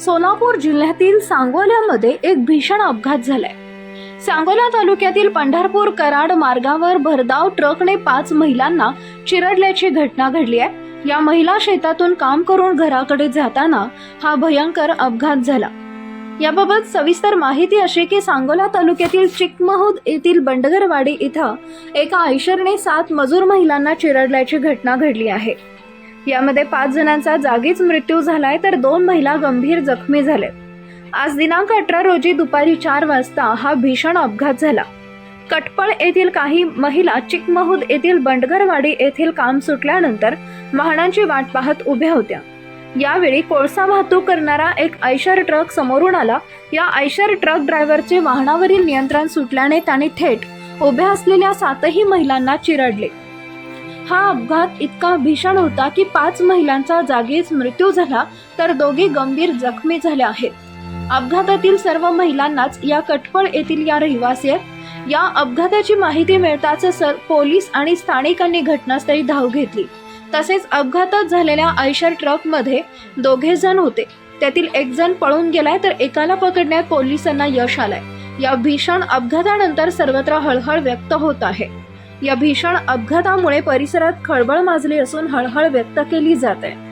सोलापूर जिल्ह्यातील सांगोल्यामध्ये एक भीषण अपघात झालाय. सांगोला तालुक्यातील पंढरपूर कराड मार्गावर भरधाव ट्रकने पाच महिलांना चिरडल्याची घटना घडली आहे. या महिला शेतातून काम करून घराकडे जाताना हा भयंकर अपघात झाला. याबाबत सविस्तर माहिती अशी की सांगोला तालुक्यातील चिकमहूद येथील बंडगरवाडी इथं एका ऐशरने सात मजूर महिलांना चिरडल्याची घटना घडली आहे. यामध्ये पाच जणांचा जागीच मृत्यू झालाय तर दोन महिला गंभीर जखमी झाल्या आज दिनांक अठरा रोजी दुपारी चार वाजता हा भीषण अपघात झाला. कटपळ येथील काही महिला चिकमहूद येथील बंडगरवाडी येथील काम सुटल्यानंतर वाहनांची वाट पाहत उभ्या होत्या. यावेळी कोळसा वाहतूक करणारा एक ऐशर ट्रक समोरून आला. या ऐशर ट्रक ड्रायव्हरचे वाहनावरील नियंत्रण सुटल्याने त्याने थेट उभ्या असलेल्या सातही महिलांना चिरडले. हा अपघात इतका भीषण होता की पाच महिलांचा जागीच मृत्यू झाला तर दोघे गंभीर जखमी झाल्या आहेत. अपघातातील सर्व महिलांनाच या कटपळ येथील या रहिवासी या अपघाताची माहिती मिळताच सर पोलीस आणि स्थानिकांनी घटनास्थळी धाव घेतली. तसेच अपघातात झालेल्या आयशर ट्रकमध्ये दोघे जण होते. त्यातील एक जण पळून गेलाय तर एकाला पकडण्यात पोलिसांना यश आलंय. या भीषण अपघातानंतर सर्वत्र हळहळ व्यक्त होत आहे. या भीषण अपघातामुळे परिसरात खळबळ माजली असून हळहळ व्यक्त केली जात आहे.